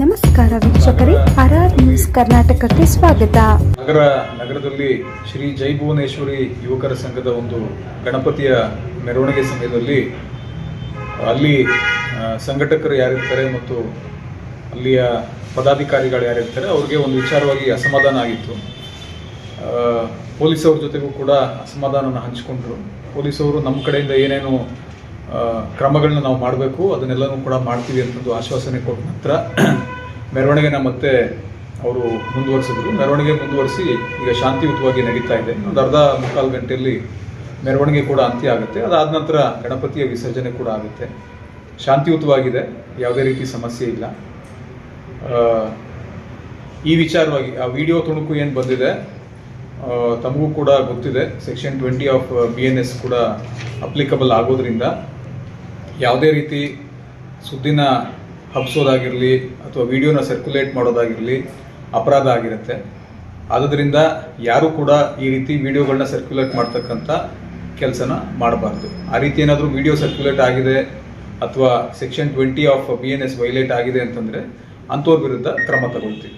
ನಮಸ್ಕಾರ ವೀಕ್ಷಕರೇ R R news ಕರ್ನಾಟಕಕ್ಕೆ ಸ್ವಾಗತ. ನಗರ, ನಗರದಲ್ಲಿ ಶ್ರೀ ಜೈ ಭುವನೇಶ್ವರಿ ಯುವಕರ ಸಂಘದ ಒಂದು ಗಣಪತಿಯ ಮೆರವಣಿಗೆ ಸಮಯದಲ್ಲಿ ಅಲ್ಲಿ ಸಂಘಟಕರು ಯಾರಿರ್ತಾರೆ ಮತ್ತು ಅಲ್ಲಿಯ ಪದಾಧಿಕಾರಿಗಳು ಯಾರಿರ್ತಾರೆ, ಅವ್ರಿಗೆ ಒಂದು ವಿಚಾರವಾಗಿ ಅಸಮಾಧಾನ ಆಗಿತ್ತು. ಪೊಲೀಸವ್ರ ಜೊತೆಗೂ ಕೂಡ ಅಸಮಾಧಾನವನ್ನು ಹಂಚಿಕೊಂಡ್ರು. ಪೊಲೀಸವರು ನಮ್ಮ ಕಡೆಯಿಂದ ಏನೇನು ಕ್ರಮಗಳನ್ನ ನಾವು ಮಾಡಬೇಕು, ಅದನ್ನೆಲ್ಲನೂ ಕೂಡ ಮಾಡ್ತೀವಿ ಅಂತಂದು ಆಶ್ವಾಸನೆ ಕೊಟ್ಟ ನಂತರ ಮೆರವಣಿಗೆನ ಮತ್ತೆ ಅವರು ಮುಂದುವರಿಸಿದ್ರು. ಮೆರವಣಿಗೆ ಮುಂದುವರಿಸಿ ಈಗ ಶಾಂತಿಯುತವಾಗಿ ನಡೀತಾ ಇದೆ. ಒಂದು ಅರ್ಧ ಮುಕ್ಕಾಲು ಗಂಟೆಯಲ್ಲಿ ಮೆರವಣಿಗೆ ಕೂಡ ಅಂತ್ಯ ಆಗುತ್ತೆ. ಅದಾದ ನಂತರ ಗಣಪತಿಯ ವಿಸರ್ಜನೆ ಕೂಡ ಆಗುತ್ತೆ. ಶಾಂತಿಯುತವಾಗಿದೆ. ಯಾವುದೇ ರೀತಿ ಸಮಸ್ಯೆ ಇಲ್ಲ. ಈ ವಿಚಾರವಾಗಿ, ಆ ವಿಡಿಯೋ ತುಣುಕು ಏನು ಬಂದಿದೆ ತಮಗೂ ಕೂಡ ಗೊತ್ತಿದೆ. Section twenty of B N S ಕೂಡ ಅಪ್ಲಿಕಬಲ್ ಆಗೋದ್ರಿಂದ ಯಾವುದೇ ರೀತಿ ಸುದ್ದಿನ ಹಬ್ಸೋದಾಗಿರಲಿ ಅಥವಾ ವಿಡಿಯೋನ ಸರ್ಕ್ಯುಲೇಟ್ ಮಾಡೋದಾಗಿರಲಿ ಅಪರಾಧ ಆಗಿರುತ್ತೆ. ಆದ್ದರಿಂದ ಯಾರೂ ಕೂಡ ಈ ರೀತಿ ವಿಡಿಯೋಗಳನ್ನ ಸರ್ಕ್ಯುಲೇಟ್ ಮಾಡ್ತಕ್ಕಂಥ ಕೆಲಸನ ಮಾಡಬಾರ್ದು. ಆ ರೀತಿ ಏನಾದರೂ ವಿಡಿಯೋ ಸರ್ಕ್ಯುಲೇಟ್ ಆಗಿದೆ ಅಥವಾ section twenty of B N S violate ಆಗಿದೆ ಅಂತಂದರೆ ಅಂಥವ್ರ ವಿರುದ್ಧ ಕ್ರಮ ತಗೊಳ್ತೀವಿ.